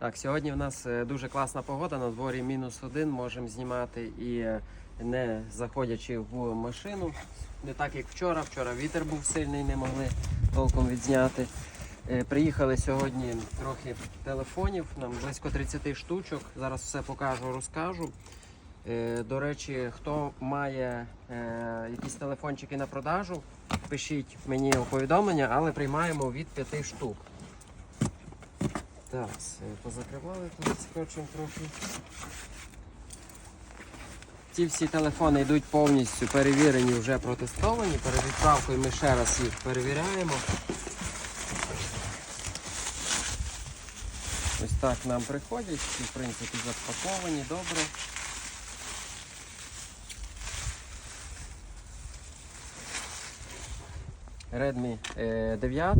Так, сьогодні в нас е, дуже класна погода, на дворі мінус один, можемо знімати і е, не заходячи в машину. Не так як вчора. Вчора вітер був сильний, не могли толком відзняти. Е, Приїхали сьогодні трохи телефонів, нам близько 30 штучок. Зараз все покажу, розкажу. До речі, хто має якісь телефончики на продажу, пишіть мені у повідомлення, але приймаємо від 5 штук. Так, позакривали тут скотчем трохи. Ці всі телефони йдуть повністю перевірені, вже протестовані. Перед відправкою ми ще раз їх перевіряємо. Ось так нам приходять, і в принципі запаковані, добре. Redmi е, 9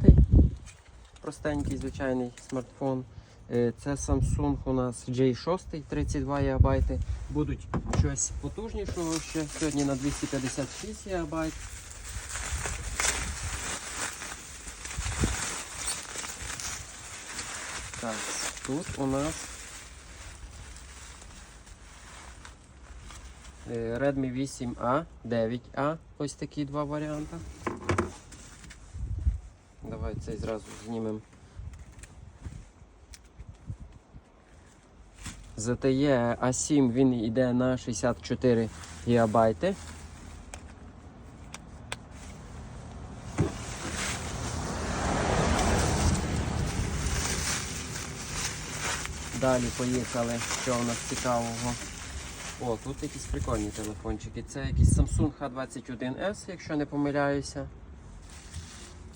простенький звичайний смартфон. Е, Це Samsung у нас J6 32 ГБ. Будуть щось потужнішого ще сьогодні на 256 ГБ. Так, тут у нас е, Redmi 8A, 9A. Ось такі два варіанти. Цей зразу знімемо. ZTE A7 він йде на 64 ГБ. Далі поїхали, що у нас цікавого. О, тут якісь прикольні телефончики. Це якийсь Samsung H21S, якщо не помиляюся.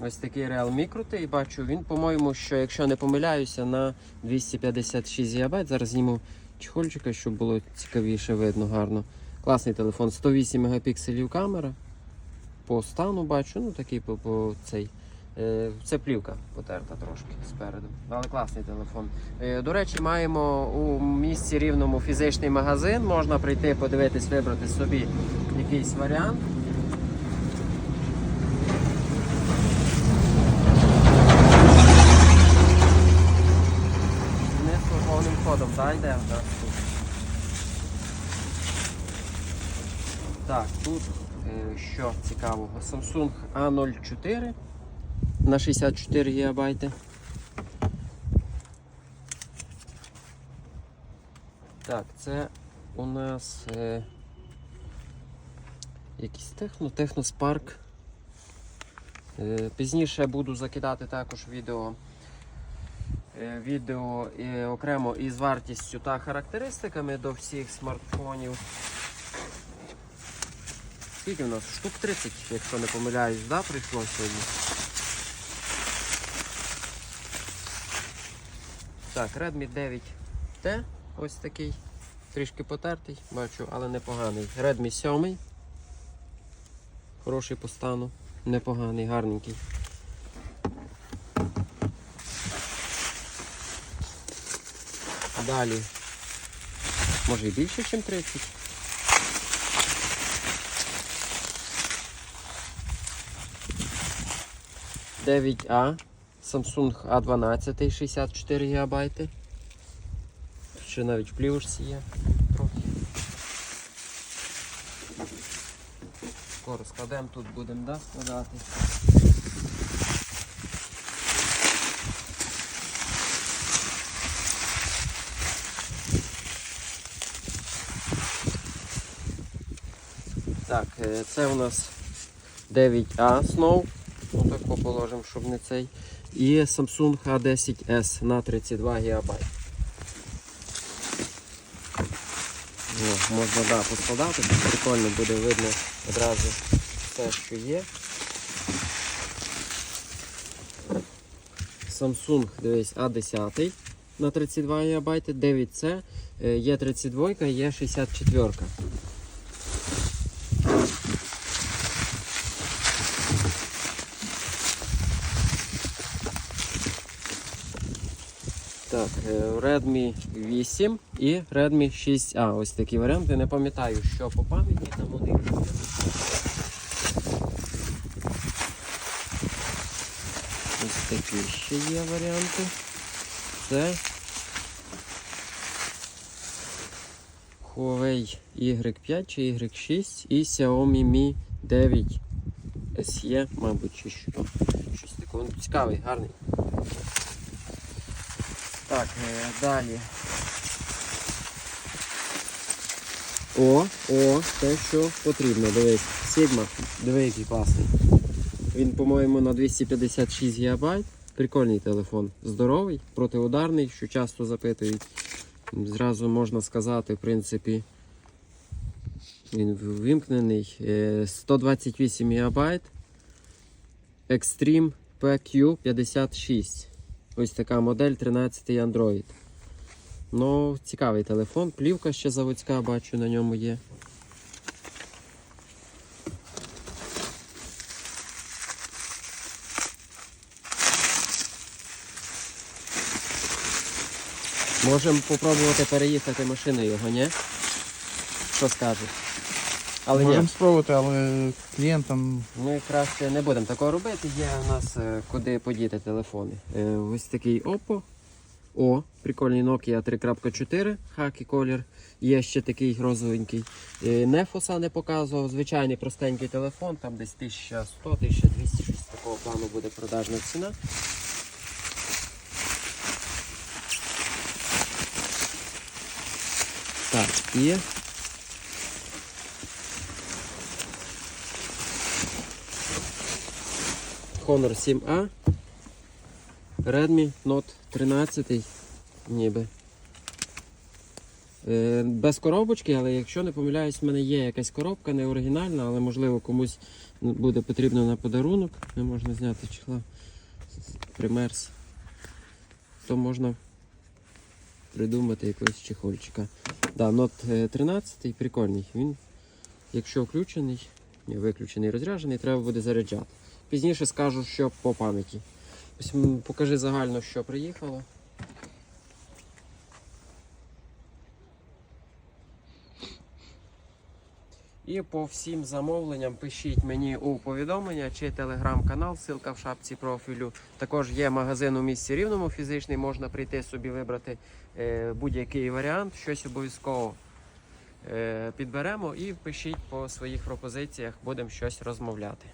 Ось такий Realme крутий, бачу. Він, по-моєму, що якщо не помиляюся, на 256 ГБ. Зараз зніму чехольчика, щоб було цікавіше видно гарно. Класний телефон, 108 мегапікселів камера. По стану бачу, ну такий по, по цей. Е, Це плівка потерта трошки спереду. Але класний телефон. Е, До речі, маємо у місті рівному фізичний магазин. Можна прийти, подивитись, вибрати собі якийсь варіант. Повним ходом, так. Так, тут е, що цікавого? Samsung A04 на 64 ГБ. Так, це у нас е, якийсь техно, техноспарк. Е, пізніше буду закидати також відео. Е, Відео е, окремо із вартістю та характеристиками до всіх смартфонів. Скільки в нас? Штук 30, якщо не помиляюсь, да, прийшло сьогодні. Так, Redmi 9T, ось такий. Трішки потертий, бачу, але непоганий. Redmi 7. Хороший по стану. Непоганий, гарненький. Далі. Може і більше, ніж 30. Дев'ять А. Samsung A12 64 ГБ. Ще навіть в плівушці є трохи. Скоро складемо, тут будемо да, складати. Так, е, це у нас 9A Snow. Отако положимо, щоб не цей. І Samsung A10S на 32 ГБ. Можна да, поскладати, прикольно буде видно одразу все, що є. Samsung дивись, A10 на 32 ГБ, 9C, е, є 32, є 64. Так, е, Redmi 8 і Redmi 6A. Ось такі варіанти. Не пам'ятаю, що по пам'яті там вони. Ось такі ще є варіанти. Це Huawei Y5 чи Y6 і Xiaomi Mi 9 SE, мабуть, чи що. Щось таке. Цікавий, гарний. Так, е, далі. О, о, те, що потрібно, дивись. Sigma, диви, який класний. Він, по-моєму, на 256 ГБ. Прикольний телефон. Здоровий, протиударний, що часто запитують. Зразу можна сказати, в принципі, він вимкнений. Е, 128 ГБ. Extreme PQ56. Ось така модель 13 Android. Ну, цікавий телефон. Плівка ще заводська, бачу, на ньому є. Можемо попробувати переїхати машиною його, ні? Що скажеш? Але ні. Спробувати, але клієнтам Ми краще не будемо такого робити. Є у нас е, куди подіти телефони. Е, Ось такий Oppo. О, прикольний Nokia 3.4, хакі колір. Є ще такий розовенький. Е, Нефоса не показував. Звичайний простенький телефон, там десь 1100, 1200, щось такого плану буде продажна ціна. Так, і Honor 7A, Redmi Note 13, ніби. Е, без коробочки, але якщо не помиляюсь, в мене є якась коробка, не оригінальна, але можливо комусь буде потрібно на подарунок. Не можна зняти чехла. Примерз. То можна придумати якогось чехольчика. Да, Note 13 прикольний. Він, якщо включений, ні, виключений розряджений, треба буде заряджати. Пізніше скажу, що по пам'яті. Покажи загально, що приїхало. І по всім замовленням пишіть мені у повідомлення чи телеграм-канал, ссылка в шапці профілю. Також є магазин у місті рівному фізичний, можна прийти собі вибрати е, будь-який варіант, щось обов'язково е, підберемо і пишіть по своїх пропозиціях, будемо щось розмовляти.